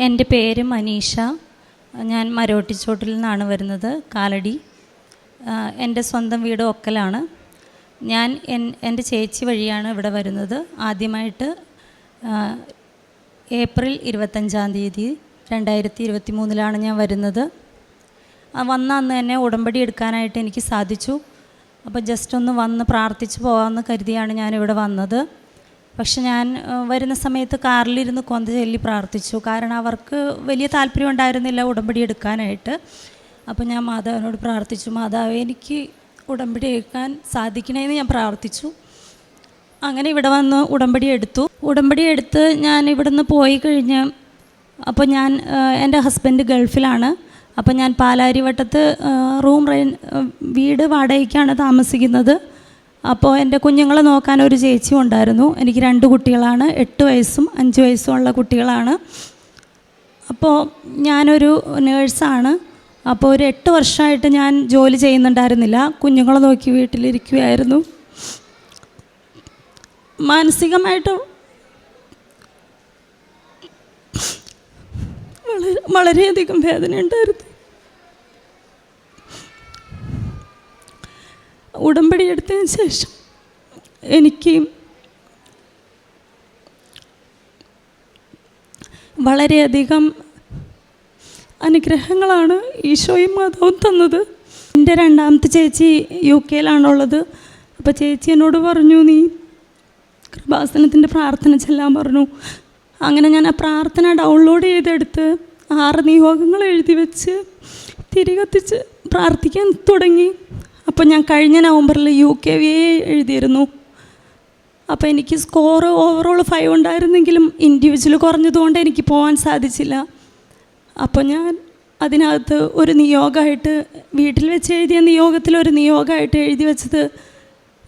എന്റെ പേര് മനീഷ. ഞാൻ മരോട്ടിച്ചോട്ടിൽ നിന്നാണ് വരുന്നത് കാലടി. എന്റെ സ്വന്തം വീട് ഒക്കലാണ്. ഞാൻ എൻ- എന്റെ ചേച്ചി വഴിയാണ് ഇവിടെ വരുന്നത്. ആദ്യമായിട്ട് ഏപ്രിൽ ഇരുപത്തഞ്ചാം തീയതി രണ്ടായിരത്തി ഇരുപത്തി മൂന്നിലാണ് ഞാൻ വരുന്നത്. വന്ന അന്ന് തന്നെ ഉടമ്പടി എടുക്കാനായിട്ട് എനിക്ക് സാധിച്ചു. അപ്പോൾ ജസ്റ്റ് ഒന്ന് വന്ന് പ്രാർത്ഥിച്ച് പോകാമെന്ന് കരുതിയാണ് ഞാനിവിടെ വന്നത്. പക്ഷെ ഞാൻ വരുന്ന സമയത്ത് കാറിലിരുന്ന് കൊന്ത ചൊല്ലി പ്രാർത്ഥിച്ചു. കാരണം അവർക്ക് വലിയ താല്പര്യം ഉണ്ടായിരുന്നില്ല ഉടമ്പടി എടുക്കാനായിട്ട്. അപ്പോൾ ഞാൻ മാതാവിനോട് പ്രാർത്ഥിച്ചു മാതാവ് എനിക്ക് ഉടമ്പടി എടുക്കാൻ സാധിക്കണമെന്ന് ഞാൻ പ്രാർത്ഥിച്ചു. അങ്ങനെ ഇവിടെ വന്ന് ഉടമ്പടി എടുത്തു. ഉടമ്പടി എടുത്ത് ഞാൻ ഇവിടുന്ന് പോയി കഴിഞ്ഞ് അപ്പോൾ ഞാൻ എന്റെ ഹസ്ബൻഡ് ഗൾഫിലാണ്. അപ്പോൾ ഞാൻ പാലാരിവട്ടത്ത് റൂം റെൻ വീട് വാടകയ്ക്കാണ് താമസിക്കുന്നത്. അപ്പോൾ എന്റെ കുഞ്ഞുങ്ങളെ നോക്കാൻ ഒരു ചേച്ചി ഉണ്ടായിരുന്നു. എനിക്ക് രണ്ട് കുട്ടികളാണ്. എട്ട് വയസ്സും അഞ്ച് വയസ്സും ഉള്ള കുട്ടികളാണ്. അപ്പോൾ ഞാനൊരു നേഴ്സാണ്. അപ്പോൾ ഒരു എട്ട് വർഷമായിട്ട് ഞാൻ ജോലി ചെയ്യുന്നുണ്ടായിരുന്നില്ല. കുഞ്ഞുങ്ങളെ നോക്കി വീട്ടിലിരിക്കുകയായിരുന്നു മാനസികമായിട്ട് വളരെ വളരെയധികം വേദന ഉണ്ടായിരുന്നു ഉടമ്പടി എടുത്തതിന് ശേഷം എനിക്ക് വളരെയധികം അനുഗ്രഹങ്ങളാണ് ഈശോയും മാതാവും തന്നത്. എന്റെ രണ്ടാമത്തെ ചേച്ചി യു കെയിലാണുള്ളത്. അപ്പോൾ ചേച്ചി എന്നോട് പറഞ്ഞു നീ കൃപാസനത്തിന്റെ പ്രാർത്ഥന ചെല്ലാൻ പറഞ്ഞു. അങ്ങനെ ഞാൻ ആ പ്രാർത്ഥന ഡൗൺലോഡ് ചെയ്തെടുത്ത് ആറ് നിയോഗങ്ങൾ എഴുതി വെച്ച് തിരികത്തിച്ച് പ്രാർത്ഥിക്കാൻ തുടങ്ങി. അപ്പോൾ ഞാൻ കഴിഞ്ഞ നവംബറിൽ യു കെ വി എഴുതിയിരുന്നു. അപ്പോൾ എനിക്ക് സ്കോർ ഓവറോൾ ഫൈവ് ഉണ്ടായിരുന്നെങ്കിലും ഇൻഡിവിജ്വൽ കുറഞ്ഞതുകൊണ്ട് എനിക്ക് പോകാൻ സാധിച്ചില്ല. അപ്പോൾ ഞാൻ അതിനകത്ത് ഒരു നിയോഗമായിട്ട് വീട്ടിൽ വെച്ച് എഴുതിയ നിയോഗത്തിൽ ഒരു നിയോഗമായിട്ട് എഴുതി വെച്ചത്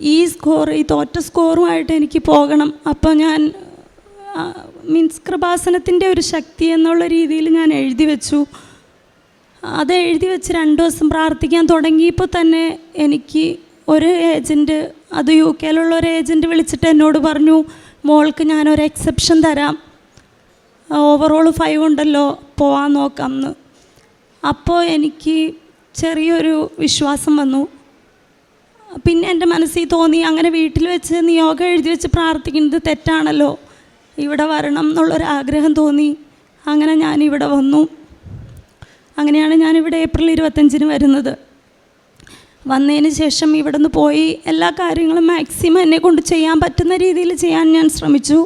ഈ സ്കോർ ഈ തോറ്റ സ്കോറുമായിട്ട് എനിക്ക് പോകണം. അപ്പോൾ ഞാൻ മീൻസ് കൃപാസനത്തിന്റെ ഒരു ശക്തി എന്നുള്ള രീതിയിൽ ഞാൻ എഴുതി വെച്ചു. അത് എഴുതി വെച്ച് രണ്ട് ദിവസം പ്രാർത്ഥിക്കാൻ തുടങ്ങിയപ്പോൾ തന്നെ എനിക്ക് ഒരു ഏജന്റ് അത് യു കെയിലുള്ള ഒരു ഏജന്റ് വിളിച്ചിട്ട് എന്നോട് പറഞ്ഞു മോൾക്ക് ഞാനൊരു എക്സെപ്ഷൻ തരാം. ഓവറോൾ ഫൈവ് ഉണ്ടല്ലോ പോവാൻ നോക്കാം എന്ന് അപ്പോൾ എനിക്ക് ചെറിയൊരു വിശ്വാസം വന്നു. പിന്നെ എന്റെ മനസ്സിൽ തോന്നി അങ്ങനെ വീട്ടിൽ വെച്ച് നിയോഗം എഴുതി വെച്ച് പ്രാർത്ഥിക്കുന്നത് തെറ്റാണല്ലോ. ഇവിടെ വരണം എന്നുള്ളൊരു ആഗ്രഹം തോന്നി. അങ്ങനെ ഞാൻ ഇവിടെ വന്നു. അങ്ങനെയാണ് ഞാനിവിടെ ഏപ്രിൽ ഇരുപത്തഞ്ചിന് വരുന്നത്. വന്നതിന് ശേഷം ഇവിടെ നിന്ന് പോയി എല്ലാ കാര്യങ്ങളും മാക്സിമം എന്നെ കൊണ്ട് ചെയ്യാൻ പറ്റുന്ന രീതിയിൽ ചെയ്യാൻ ഞാൻ ശ്രമിച്ചു.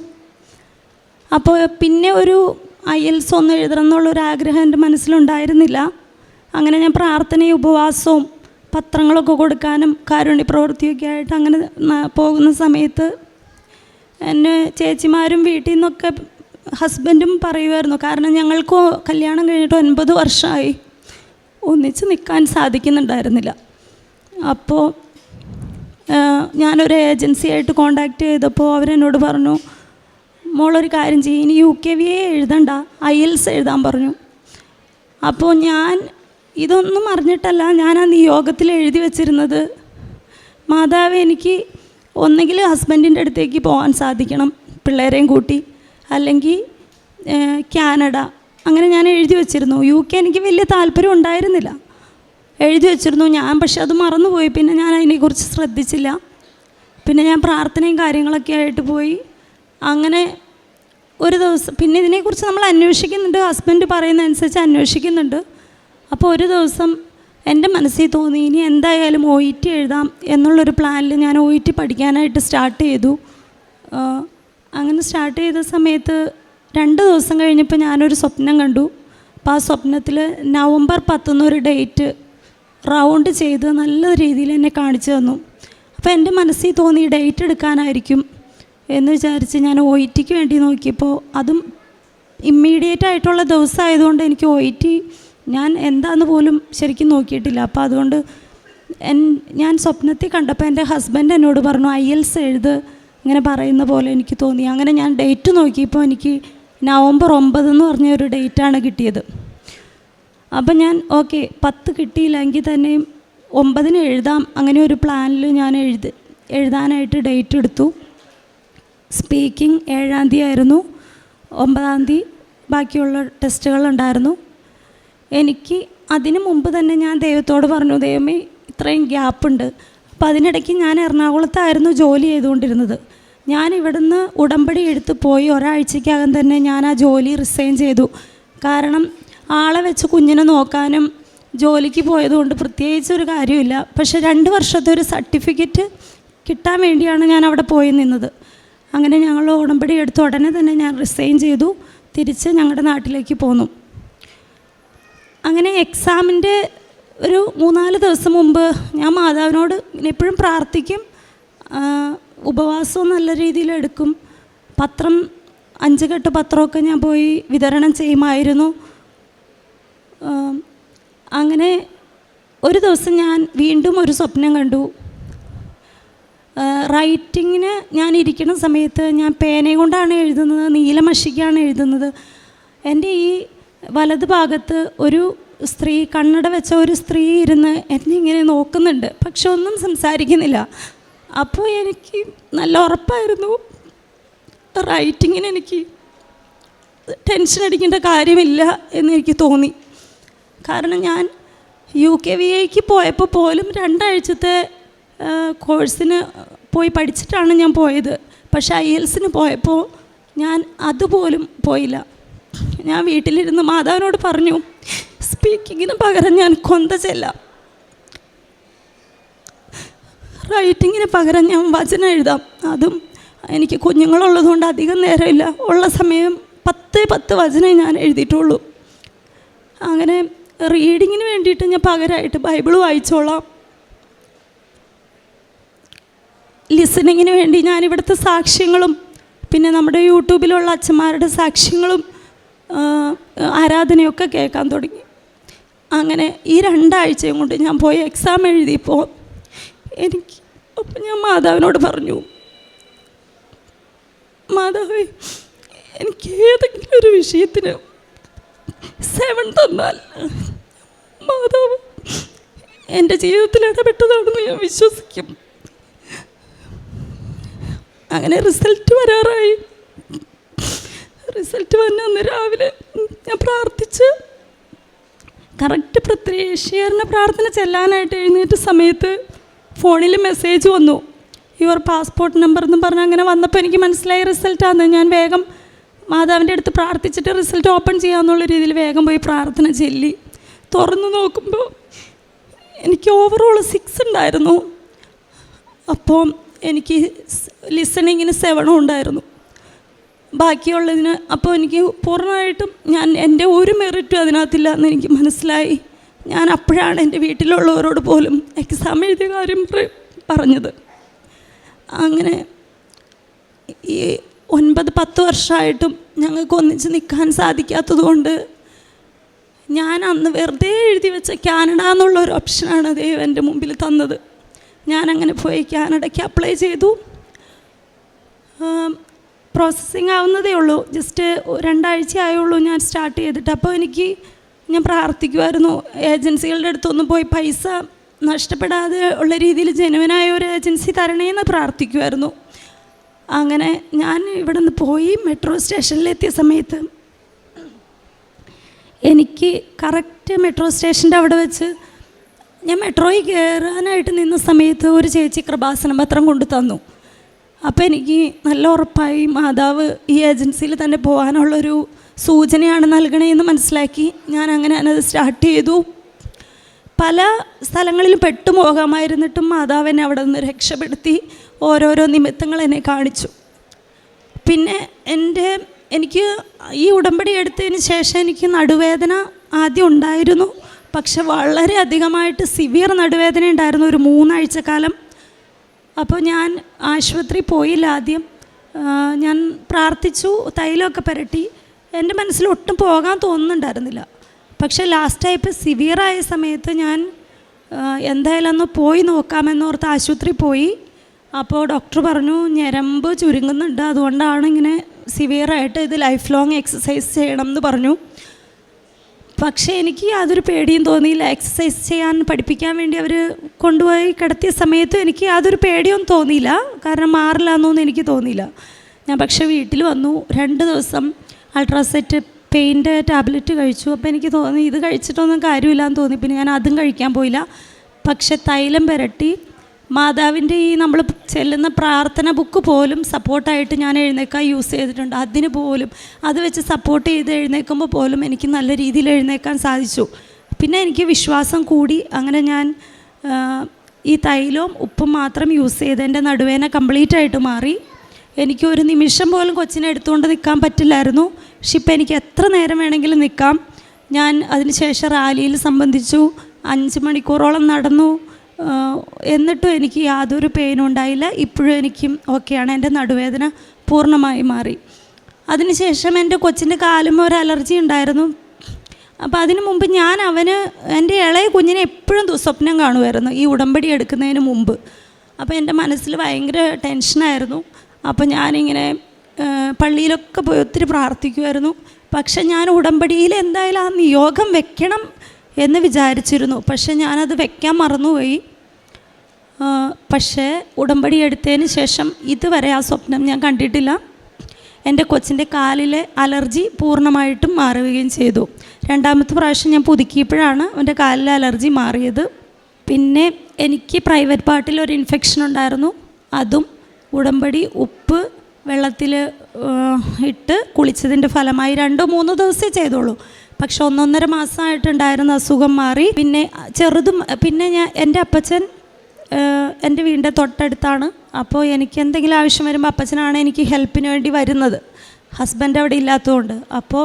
അപ്പോൾ പിന്നെ ഒരു ഐ എൽസ് ഒന്ന് എഴുതണം എന്നുള്ളൊരു ആഗ്രഹം എന്റെ മനസ്സിലുണ്ടായിരുന്നില്ല. അങ്ങനെ ഞാൻ പ്രാർത്ഥനയും ഉപവാസവും പത്രങ്ങളൊക്കെ കൊടുക്കാനും കാരുണ്യ പ്രവൃത്തിയൊക്കെ ആയിട്ട് അങ്ങനെ പോകുന്ന സമയത്ത് എന്നെ ചേച്ചിമാരും വീട്ടിൽ നിന്നൊക്കെ ഹസ്ബൻഡും പറയുമായിരുന്നു കാരണം ഞങ്ങൾക്ക് കല്യാണം കഴിഞ്ഞിട്ട് ഒൻപത് വർഷമായി. ഒന്നിച്ച് നിൽക്കാൻ സാധിക്കുന്നുണ്ടായിരുന്നില്ല. അപ്പോൾ ഞാനൊരു ഏജൻസി ആയിട്ട് കോണ്ടാക്ട് ചെയ്തപ്പോൾ അവരെന്നോട് പറഞ്ഞു മോളൊരു കാര്യം ചെയ്യും ഇനി യു കെ വി എ എഴുതണ്ട ഐ എൽസ് എഴുതാൻ പറഞ്ഞു. അപ്പോൾ ഞാൻ ഇതൊന്നും അറിഞ്ഞിട്ടല്ല ഞാൻ ആ നിയോഗത്തിൽ എഴുതി വെച്ചിരുന്നത്. മാതാവ് എനിക്ക് ഒന്നെങ്കിൽ ഹസ്ബൻഡിന്റെ അടുത്തേക്ക് പോകാൻ സാധിക്കണം പിള്ളേരെയും കൂട്ടി. അല്ലെങ്കിൽ കാനഡ അങ്ങനെ ഞാൻ എഴുതി വെച്ചിരുന്നു. യു കെ എനിക്ക് വലിയ താല്പര്യം ഉണ്ടായിരുന്നില്ല. എഴുതി വെച്ചിരുന്നു ഞാൻ പക്ഷെ അത് മറന്നുപോയി. പിന്നെ ഞാൻ അതിനെക്കുറിച്ച് ശ്രദ്ധിച്ചില്ല. പിന്നെ ഞാൻ പ്രാർത്ഥനയും കാര്യങ്ങളൊക്കെ ആയിട്ട് പോയി. അങ്ങനെ ഒരു ദിവസം പിന്നെ ഇതിനെക്കുറിച്ച് നമ്മൾ അന്വേഷിക്കുന്നുണ്ട്. ഹസ്ബൻഡ് പറയുന്ന അനുസരിച്ച് അന്വേഷിക്കുന്നുണ്ട്. അപ്പോൾ ഒരു ദിവസം എന്റെ മനസ്സിൽ തോന്നി ഇനി എന്തായാലും ഒ ഇ ടി എഴുതാം എന്നുള്ളൊരു പ്ലാനിൽ ഞാൻ ഒ ഇ ടി പഠിക്കാനായിട്ട് സ്റ്റാർട്ട് ചെയ്തു. അങ്ങനെ സ്റ്റാർട്ട് ചെയ്ത സമയത്ത് രണ്ട് ദിവസം കഴിഞ്ഞപ്പോൾ ഞാനൊരു സ്വപ്നം കണ്ടു. അപ്പോൾ ആ സ്വപ്നത്തിൽ നവംബർ പത്തൊന്നൊരു ഡേറ്റ് റൗണ്ട് ചെയ്ത് നല്ല രീതിയിൽ എന്നെ കാണിച്ചു തന്നു. അപ്പോൾ എന്റെ മനസ്സിൽ തോന്നി ഡേറ്റ് എടുക്കാനായിരിക്കും എന്ന് വിചാരിച്ച് ഞാൻ ഒ ടിക്ക് വേണ്ടി നോക്കിയപ്പോൾ അതും ഇമ്മീഡിയറ്റ് ആയിട്ടുള്ള ദിവസം ആയതുകൊണ്ട് എനിക്ക് ഒ ടി ഞാൻ എന്താന്ന് പോലും ശരിക്കും നോക്കിയിട്ടില്ല. അപ്പോൾ അതുകൊണ്ട് ഞാൻ സ്വപ്നത്തിൽ കണ്ടപ്പോൾ എന്റെ ഹസ്ബൻഡ് എന്നോട് പറഞ്ഞു ഐ എൽസ് എഴുത്. ഇങ്ങനെ പറയുന്ന പോലെ എനിക്ക് തോന്നി. അങ്ങനെ ഞാൻ ഡേറ്റ് നോക്കിയപ്പോൾ എനിക്ക് നവംബർ ഒമ്പത് എന്ന് പറഞ്ഞ ഒരു ഡേറ്റാണ് കിട്ടിയത്. അപ്പം ഞാൻ ഓക്കെ പത്ത് കിട്ടിയില്ലെങ്കിൽ തന്നെയും ഒമ്പതിന് എഴുതാം. അങ്ങനെ ഒരു പ്ലാനിൽ ഞാൻ എഴുതി എഴുതാനായിട്ട് ഡേറ്റ് എടുത്തു. സ്പീക്കിംഗ് ഏഴാം തീയതി ആയിരുന്നു. ഒമ്പതാം തീയതി ബാക്കിയുള്ള ടെസ്റ്റുകളുണ്ടായിരുന്നു എനിക്ക് അതിനു മുമ്പ് തന്നെ ഞാൻ ദൈവത്തോട് പറഞ്ഞു ദൈവമേ ഇത്രയും ഗ്യാപ്പുണ്ട് അപ്പോൾ അതിനിടയ്ക്ക് ഞാൻ എറണാകുളത്തായിരുന്നു ജോലി ചെയ്തുകൊണ്ടിരുന്നത്. ഞാൻ ഇവിടുന്ന് ഉടമ്പടി എടുത്ത് പോയി ഒരാഴ്ചക്കകം തന്നെ ഞാൻ ആ ജോലി റിസൈൻ ചെയ്തു. കാരണം ആളെ വെച്ച് കുഞ്ഞിനെ നോക്കാനും ജോലിക്ക് പോയതുകൊണ്ട് പ്രത്യേകിച്ച് ഒരു കാര്യമില്ല. പക്ഷേ രണ്ട് വർഷത്തെ ഒരു സർട്ടിഫിക്കറ്റ് കിട്ടാൻ വേണ്ടിയാണ് ഞാൻ അവിടെ പോയി നിന്നത്. അങ്ങനെ ഞങ്ങൾ ഉടമ്പടി എടുത്ത ഉടനെ തന്നെ ഞാൻ റിസൈൻ ചെയ്തു. തിരിച്ച് ഞങ്ങളുടെ നാട്ടിലേക്ക് പോന്നു. അങ്ങനെ എക്സാമിന്റെ ഒരു മൂന്നാൽ ദിവസം മുമ്പ് ഞാൻ മാതാവിനോട് എപ്പോഴും പ്രാർത്ഥിക്കും. ഉപവാസവും നല്ല രീതിയിൽ എടുക്കും. പത്രം അഞ്ച് കെട്ട് പത്രമൊക്കെ ഞാൻ പോയി വിതരണം ചെയ്യുമായിരുന്നു. അങ്ങനെ ഒരു ദിവസം ഞാൻ വീണ്ടും ഒരു സ്വപ്നം കണ്ടു. റൈറ്റിങ്ങിന് ഞാൻ ഇരിക്കുന്ന സമയത്ത് ഞാൻ പേനയും കൊണ്ടാണ് എഴുതുന്നത് നീലമഷിക്കാണ് എഴുതുന്നത്. എന്റെ ഈ വലത് ഭാഗത്ത് ഒരു സ്ത്രീ കണ്ണട വെച്ച ഒരു സ്ത്രീ ഇരുന്ന് എന്നെ ഇങ്ങനെ നോക്കുന്നുണ്ട്. പക്ഷെ ഒന്നും സംസാരിക്കുന്നില്ല. അപ്പോൾ എനിക്ക് നല്ല ഉറപ്പായിരുന്നു. റൈറ്റിങ്ങിന് എനിക്ക് ടെൻഷൻ അടിക്കേണ്ട കാര്യമില്ല എന്ന് എനിക്ക് തോന്നി. കാരണം ഞാൻ യു കെ വി ഐക്ക് പോയപ്പോൾ പോലും രണ്ടാഴ്ചത്തെ കോഴ്സിന് പോയി പഠിച്ചിട്ടാണ് ഞാൻ പോയത്. പക്ഷേ ഐ എൽസിന് പോയപ്പോൾ ഞാൻ അതുപോലും പോയില്ല. ഞാൻ വീട്ടിലിരുന്ന് മാതാവിനോട് പറഞ്ഞു സ്പീക്കിങ്ങിന് പകരം ഞാൻ കൊന്ത ചെല്ലാം റൈറ്റിങ്ങിന് പകരം ഞാൻ വചനം എഴുതാം. അതും എനിക്ക് കുഞ്ഞുങ്ങളുള്ളതുകൊണ്ട് അധികം നേരമില്ല. ഉള്ള സമയം പത്ത് പത്ത് വചനം ഞാൻ എഴുതിയിട്ടുള്ളൂ. അങ്ങനെ റീഡിങ്ങിന് വേണ്ടിയിട്ട് ഞാൻ പകരമായിട്ട് ബൈബിൾ വായിച്ചോളാം. ലിസണിങ്ങിന് വേണ്ടി ഞാൻ ഇവിടുത്തെ സാക്ഷ്യങ്ങളും പിന്നെ നമ്മുടെ യൂട്യൂബിലുള്ള അച്ഛന്മാരുടെ സാക്ഷ്യങ്ങളും ആരാധനയൊക്കെ കേൾക്കാൻ തുടങ്ങി. അങ്ങനെ ഈ രണ്ടാഴ്ചയും കൊണ്ട് ഞാൻ പോയി എക്സാം എഴുതിയപ്പോൾ എനിക്ക് അപ്പം ഞാൻ മാതാവിനോട് പറഞ്ഞു. മാതാവേ എനിക്ക് ഏതെങ്കിലും ഒരു വിഷയത്തിന് സെവൻ തന്നാൽ മാതാവ് എന്റെ ജീവിതത്തിൽ ഇടപെട്ടതാണെന്ന് ഞാൻ വിശ്വസിക്കും. അങ്ങനെ റിസൾട്ട് വരാറായി. റിസൾട്ട് വന്ന അന്ന് രാവിലെ ഞാൻ പ്രാർത്ഥിച്ച് കറക്റ്റ് പ്രത്യേകീകരണ പ്രാർത്ഥന ചെല്ലാനായിട്ട് എഴുന്നേറ്റ സമയത്ത് ഫോണിൽ മെസ്സേജ് വന്നു. യുവർ പാസ്പോർട്ട് നമ്പർ എന്ന് പറഞ്ഞ് അങ്ങനെ വന്നപ്പോൾ എനിക്ക് മനസ്സിലായി റിസൾട്ടാണ് ഞാൻ വേഗം മാതാവിന്റെ അടുത്ത് പ്രാർത്ഥിച്ചിട്ട് റിസൾട്ട് ഓപ്പൺ ചെയ്യാമെന്നുള്ള രീതിയിൽ വേഗം പോയി പ്രാർത്ഥന ചെല്ലി. തുറന്നു നോക്കുമ്പോൾ എനിക്ക് ഓവറോൾ സിക്സ് ഉണ്ടായിരുന്നു. അപ്പോൾ എനിക്ക് ലിസണിങ്ങിന് സെവനും ഉണ്ടായിരുന്നു. ബാക്കിയുള്ളതിന് അപ്പോൾ എനിക്ക് പൂർണമായിട്ടും ഞാൻ എന്റെ ഒരു മെറിറ്റും അതിനകത്തില്ല എന്ന് എനിക്ക് മനസ്സിലായി. ഞാൻ അപ്പോഴാണ് എന്റെ വീട്ടിലുള്ളവരോട് പോലും എക്സാം എഴുതിയ കാര്യം പറഞ്ഞത്. അങ്ങനെ ഈ ഒൻപത് പത്ത് വർഷമായിട്ടും ഞങ്ങൾക്ക് ഒന്നിച്ച് നിൽക്കാൻ സാധിക്കാത്തതുകൊണ്ട് ഞാൻ അന്ന് വെറുതെ എഴുതി വെച്ച കാനഡ എന്നുള്ള ഒരു ഓപ്ഷനാണ് ദൈവം എന്റെ മുമ്പിൽ തന്നത്. ഞാൻ അങ്ങനെ പോയി കാനഡയ്ക്ക് അപ്ലൈ ചെയ്തു. പ്രോസസ്സിങ് ആവുന്നതേ ഉള്ളൂ. ജസ്റ്റ് രണ്ടാഴ്ച ആയുള്ളൂ ഞാൻ സ്റ്റാർട്ട് ചെയ്തിട്ട്. അപ്പോൾ എനിക്ക് ഞാൻ പ്രാർത്ഥിക്കുമായിരുന്നു ഏജൻസികളുടെ അടുത്തൊന്നും പോയി പൈസ നഷ്ടപ്പെടാതെ ഉള്ള രീതിയിൽ ജനുവനായ ഒരു ഏജൻസി തരണേന്ന് പ്രാർത്ഥിക്കുമായിരുന്നു അങ്ങനെ ഞാൻ ഇവിടെ നിന്ന് പോയി മെട്രോ സ്റ്റേഷനിലെത്തിയ സമയത്ത് എനിക്ക് കറക്റ്റ് മെട്രോ സ്റ്റേഷന്റെ അവിടെ വെച്ച് ഞാൻ മെട്രോയിൽ കയറാനായിട്ട് നിന്ന സമയത്ത് ഒരു ചേച്ചി കൃപാസന പത്രം കൊണ്ടു തന്നു അപ്പോൾ എനിക്ക് നല്ല ഉറപ്പായി മാതാവ് ഈ ഏജൻസിയിൽ തന്നെ പോകാനുള്ളൊരു സൂചനയാണ് നൽകണേന്ന് മനസ്സിലാക്കി ഞാൻ അങ്ങനെ അത് സ്റ്റാർട്ട് ചെയ്തു. പല സ്ഥലങ്ങളിലും പെട്ടുപോകാമായിരുന്നിട്ടും മാതാവ് എന്നെ അവിടെ നിന്ന് രക്ഷപ്പെടുത്തി ഓരോരോ നിമിത്തങ്ങൾ എന്നെ കാണിച്ചു. പിന്നെ എന്റെ എനിക്ക് ഈ ഉടമ്പടി എടുത്തതിന് ശേഷം എനിക്ക് നടുവേദന ആദ്യം ഉണ്ടായിരുന്നു. പക്ഷെ വളരെ അധികമായിട്ട് സിവിയർ നടുവേദന ഉണ്ടായിരുന്നു ഒരു മൂന്നാഴ്ച കാലം അപ്പോൾ ഞാൻ ആശുപത്രി പോയില്ല ആദ്യം. ഞാൻ പ്രാർത്ഥിച്ചു തൈലമൊക്കെ പുരട്ടി. എന്റെ മനസ്സിൽ ഒട്ടും പോകാൻ തോന്നുന്നുണ്ടായിരുന്നില്ല. പക്ഷേ ലാസ്റ്റായപ്പോൾ സിവിയറായ സമയത്ത് ഞാൻ എന്തായാലും ഒന്ന് പോയി നോക്കാമെന്നോർത്ത് ആശുപത്രി പോയി. അപ്പോൾ ഡോക്ടർ പറഞ്ഞു ഞരമ്പ് ചുരുങ്ങുന്നുണ്ട്. അതുകൊണ്ടാണ് ഇങ്ങനെ സിവിയറായിട്ട് ഇത് ലൈഫ് ലോങ് എക്സസൈസ് ചെയ്യണം എന്ന് പറഞ്ഞു. പക്ഷേ എനിക്ക് യാതൊരു പേടിയും തോന്നിയില്ല. എക്സസൈസ് ചെയ്യാൻ പഠിപ്പിക്കാൻ വേണ്ടി അവർ കൊണ്ടുപോയി കിടത്തിയ സമയത്ത് എനിക്ക് യാതൊരു പേടിയും തോന്നിയില്ല. കാരണം മാറില്ല എന്നൊന്നും എനിക്ക് തോന്നിയില്ല. ഞാൻ പക്ഷേ വീട്ടിൽ വന്നു. രണ്ട് ദിവസം അൾട്രാസെറ്റ് പെയിന്റെ ടാബ്ലറ്റ് കഴിച്ചു. അപ്പോൾ എനിക്ക് തോന്നി ഇത് കഴിച്ചിട്ടൊന്നും കാര്യമില്ലാന്ന് തോന്നി. പിന്നെ ഞാൻ അതും കഴിക്കാൻ പോയില്ല. പക്ഷേ തൈലം പുരട്ടി. മാതാവിന്റെ ഈ നമ്മൾ ചെല്ലുന്ന പ്രാർത്ഥന ബുക്ക് പോലും സപ്പോർട്ടായിട്ട് ഞാൻ എഴുന്നേക്കാൻ യൂസ് ചെയ്തിട്ടുണ്ട്. അതിന് പോലും അത് വെച്ച് സപ്പോർട്ട് ചെയ്ത് എഴുന്നേൽക്കുമ്പോൾ പോലും എനിക്ക് നല്ല രീതിയിൽ എഴുന്നേക്കാൻ സാധിച്ചു. പിന്നെ എനിക്ക് വിശ്വാസം കൂടി അങ്ങനെ ഞാൻ ഈ തൈലവും ഉപ്പും മാത്രം യൂസ് ചെയ്ത് എന്റെ നടുവേന കംപ്ലീറ്റ് ആയിട്ട് മാറി. എനിക്ക് ഒരു നിമിഷം പോലും കൊച്ചിനെ എടുത്തുകൊണ്ട് നിൽക്കാൻ പറ്റില്ലായിരുന്നു. പക്ഷെ ഇപ്പം എനിക്ക് എത്ര നേരം വേണമെങ്കിലും നിൽക്കാം. ഞാൻ അതിനുശേഷം റാലിയിൽ സംബന്ധിച്ചു അഞ്ച് മണിക്കൂറോളം നടന്നു. എന്നിട്ടും എനിക്ക് യാതൊരു പെയിനും ഉണ്ടായില്ല. ഇപ്പോഴും എനിക്കും ഓക്കെയാണ് എന്റെ നടുവേദന പൂർണമായി മാറി. അതിനുശേഷം എന്റെ കൊച്ചിന്റെ കാലും ഒരു അലർജി ഉണ്ടായിരുന്നു. അപ്പോൾ അതിനു മുമ്പ് ഞാൻ അവന് എന്റെ ഇളയ കുഞ്ഞിനെ എപ്പോഴും സ്വപ്നം കാണുമായിരുന്നു ഈ ഉടമ്പടി എടുക്കുന്നതിന് മുമ്പ്. അപ്പോൾ എന്റെ മനസ്സിൽ ഭയങ്കര ടെൻഷനായിരുന്നു അപ്പോൾ ഞാനിങ്ങനെ പള്ളിയിലൊക്കെ പോയി ഒത്തിരി പ്രാർത്ഥിക്കുമായിരുന്നു. പക്ഷെ ഞാൻ ഉടമ്പടിയിൽ എന്തായാലും ആ നിയോഗം വെക്കണം എന്ന് വിചാരിച്ചിരുന്നു. പക്ഷെ ഞാനത് വെക്കാൻ മറന്നുപോയി. പക്ഷേ ഉടമ്പടി എടുത്തതിന് ശേഷം ഇതുവരെ ആ സ്വപ്നം ഞാൻ കണ്ടിട്ടില്ല. എന്റെ കൊച്ചിന്റെ കാലിലെ അലർജി പൂർണമായിട്ടും മാറുകയും ചെയ്തു. രണ്ടാമത്തെ പ്രാവശ്യം ഞാൻ പുതുക്കിയപ്പോഴാണ് എന്റെ കാലിലെ അലർജി മാറിയത്. പിന്നെ എനിക്ക് പ്രൈവറ്റ് പാർട്ടിൽ ഒരു ഇൻഫെക്ഷൻ ഉണ്ടായിരുന്നു. അതും ഉടമ്പടി ഉപ്പ് വെള്ളത്തിൽ ഇട്ട് കുളിച്ചതിന്റെ ഫലമായി രണ്ടോ മൂന്നോ ദിവസമേ ചെയ്തോളൂ പക്ഷെ ഒന്നൊന്നര മാസമായിട്ടുണ്ടായിരുന്ന അസുഖം മാറി. പിന്നെ ചെറുതും പിന്നെ ഞാൻ എന്റെ അപ്പച്ചൻ എന്റെ വീടിന്റെ തൊട്ടടുത്താണ്. അപ്പോൾ എനിക്ക് എന്തെങ്കിലും ആവശ്യം വരുമ്പോൾ അപ്പച്ചനാണ് എനിക്ക് ഹെൽപ്പിന് വേണ്ടി വരുന്നത്. ഹസ്ബൻഡ് അവിടെ ഇല്ലാത്തതുകൊണ്ട്. അപ്പോൾ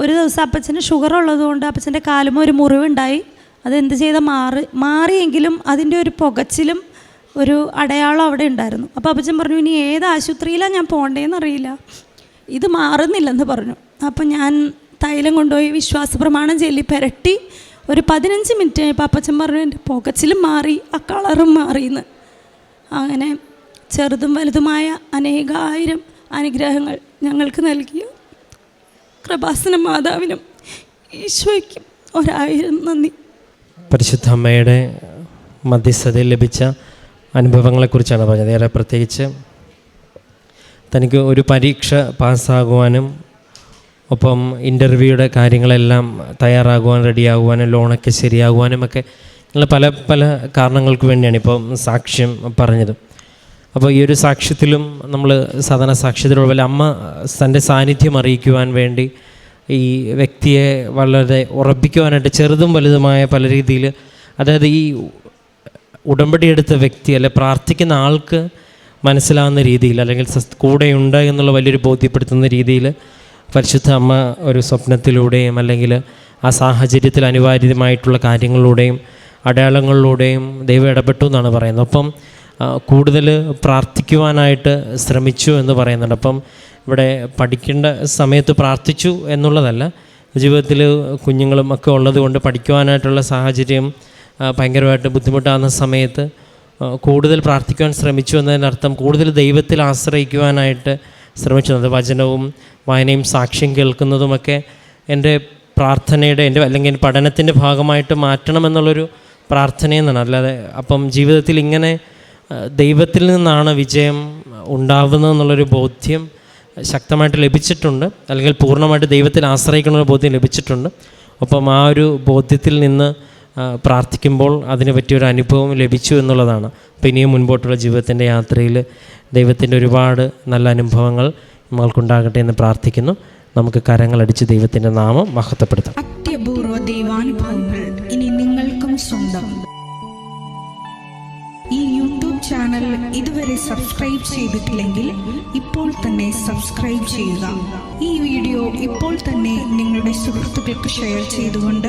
ഒരു ദിവസം അപ്പച്ചന് ഷുഗർ ഉള്ളതുകൊണ്ട് അപ്പച്ചന്റെ കാലും ഒരു മുറിവുണ്ടായി. അതെന്ത് ചെയ്ത? മാറി മാറിയെങ്കിലും അതിന്റെ ഒരു പുകച്ചിലും ഒരു അടയാളം അവിടെ ഉണ്ടായിരുന്നു. അപ്പോൾ അപ്പച്ചൻ പറഞ്ഞു ഇനി ഏത് ആശുപത്രിയിലാണ് ഞാൻ പോകേണ്ടതെന്ന് അറിയില്ല. ഇത് മാറുന്നില്ലെന്ന് പറഞ്ഞു. അപ്പോൾ ഞാൻ തൈലം കൊണ്ടുപോയി വിശ്വാസ പ്രമാണം ചൊല്ലി പുരട്ടി ഒരു പതിനഞ്ച് മിനിറ്റ് കഴിഞ്ഞപ്പോൾ അപ്പച്ചൻ പറഞ്ഞു എന്റെ പുകച്ചിലും മാറി ആ കളറും മാറിയെന്ന്. അങ്ങനെ ചെറുതും വലുതുമായ അനേകായിരം അനുഗ്രഹങ്ങൾ ഞങ്ങൾക്ക് നൽകിയ കൃപാസന മാതാവിനും ഈശോയ്ക്കും ഒരായിരം നന്ദി. പരിശുദ്ധ അമ്മയുടെ മധ്യസ്ഥതയിൽ ലഭിച്ച അനുഭവങ്ങളെക്കുറിച്ചാണ് പറഞ്ഞത്. ഏറെ പ്രത്യേകിച്ച് തനിക്ക് ഒരു പരീക്ഷ പാസ്സാകുവാനും ഒപ്പം ഇന്റർവ്യൂയുടെ കാര്യങ്ങളെല്ലാം തയ്യാറാകുവാൻ റെഡിയാകുവാനും ലോണൊക്കെ ശരിയാകുവാനും ഒക്കെ ഇങ്ങനെ പല പല കാരണങ്ങൾക്ക് വേണ്ടിയാണ് ഇപ്പം സാക്ഷ്യം പറഞ്ഞത്. അപ്പോൾ ഈ ഒരു സാക്ഷ്യത്തിലും നമ്മൾ സാധാരണ സാക്ഷ്യത്തിലുള്ള പോലെ അമ്മ തന്റെ സാന്നിധ്യം അറിയിക്കുവാൻ വേണ്ടി ഈ വ്യക്തിയെ വളരെ ഉറപ്പിക്കുവാനായിട്ട് ചെറുതും വലുതുമായ പല രീതിയിൽ അതായത് ഈ ഉടമ്പടി എടുത്ത വ്യക്തി അല്ലെ പ്രാർത്ഥിക്കുന്ന ആൾക്ക് മനസ്സിലാവുന്ന രീതിയിൽ അല്ലെങ്കിൽ കൂടെയുണ്ട് എന്നുള്ള വലിയൊരു ബോധ്യപ്പെടുത്തുന്ന രീതിയിൽ പരിശുദ്ധ അമ്മ ഒരു സ്വപ്നത്തിലൂടെയും അല്ലെങ്കിൽ ആ സാഹചര്യത്തിൽ അനിവാര്യമായിട്ടുള്ള കാര്യങ്ങളിലൂടെയും അടയാളങ്ങളിലൂടെയും ദൈവം ഇടപെട്ടു എന്നാണ് പറയുന്നത്. അപ്പം കൂടുതൽ പ്രാർത്ഥിക്കുവാനായിട്ട് ശ്രമിച്ചു എന്ന് പറയുന്നുണ്ട്. അപ്പം ഇവിടെ പഠിക്കേണ്ട സമയത്ത് പ്രാർത്ഥിച്ചു എന്നുള്ളതല്ല ജീവിതത്തിൽ കുഞ്ഞുങ്ങളും ഒക്കെ ഉള്ളത് കൊണ്ട് പഠിക്കുവാനായിട്ടുള്ള സാഹചര്യം ഭയങ്കരമായിട്ട് ബുദ്ധിമുട്ടാകുന്ന സമയത്ത് കൂടുതൽ പ്രാർത്ഥിക്കുവാൻ ശ്രമിച്ചു എന്നതിനർത്ഥം കൂടുതൽ ദൈവത്തിൽ ആശ്രയിക്കുവാനായിട്ട് ശ്രമിച്ചു അത് വചനവും വായനയും സാക്ഷ്യം കേൾക്കുന്നതുമൊക്കെ എന്റെ പ്രാർത്ഥനയുടെ എന്റെ അല്ലെങ്കിൽ പഠനത്തിന്റെ ഭാഗമായിട്ട് മാറ്റണമെന്നുള്ളൊരു പ്രാർത്ഥനയെന്നാണ്. അല്ലാതെ അപ്പം ജീവിതത്തിൽ ഇങ്ങനെ ദൈവത്തിൽ നിന്നാണ് വിജയം ഉണ്ടാവുന്നതെന്നുള്ളൊരു ബോധ്യം ശക്തമായിട്ട് ലഭിച്ചിട്ടുണ്ട്. അല്ലെങ്കിൽ പൂർണമായിട്ട് ദൈവത്തിൽ ആശ്രയിക്കുന്ന ഒരു ബോധ്യം ലഭിച്ചിട്ടുണ്ട്. അപ്പം ആ ഒരു ബോധ്യത്തിൽ നിന്ന് പ്രാർത്ഥിക്കുമ്പോൾ അതിനെ പറ്റിയൊരു അനുഭവം ലഭിച്ചു എന്നുള്ളതാണ്. അപ്പോൾ ഇനിയും മുൻപോട്ടുള്ള ജീവിതത്തിന്റെ യാത്രയിൽ ദൈവത്തിന്റെ ഒരുപാട് നല്ല അനുഭവങ്ങൾ നമ്മൾക്കുണ്ടാകട്ടെ എന്ന് പ്രാർത്ഥിക്കുന്നു. നമുക്ക് കരങ്ങളടിച്ച് ദൈവത്തിന്റെ നാമം മഹത്വപ്പെടുത്താം. അത്യപൂർവ ദൈവാനുഭവങ്ങൾ ഇനി നിങ്ങൾക്കും സ്വന്തം. ഈ യൂട്യൂബ് ചാനൽ ഇതുവരെ സബ്സ്ക്രൈബ് ചെയ്തിട്ടില്ലെങ്കിൽ ഇപ്പോൾ തന്നെ സബ്സ്ക്രൈബ് ചെയ്യുക. ഈ വീഡിയോ ഇപ്പോൾ തന്നെ നിങ്ങളുടെ സുഹൃത്തുക്കൾക്ക് ഷെയർ ചെയ്തുകൊണ്ട്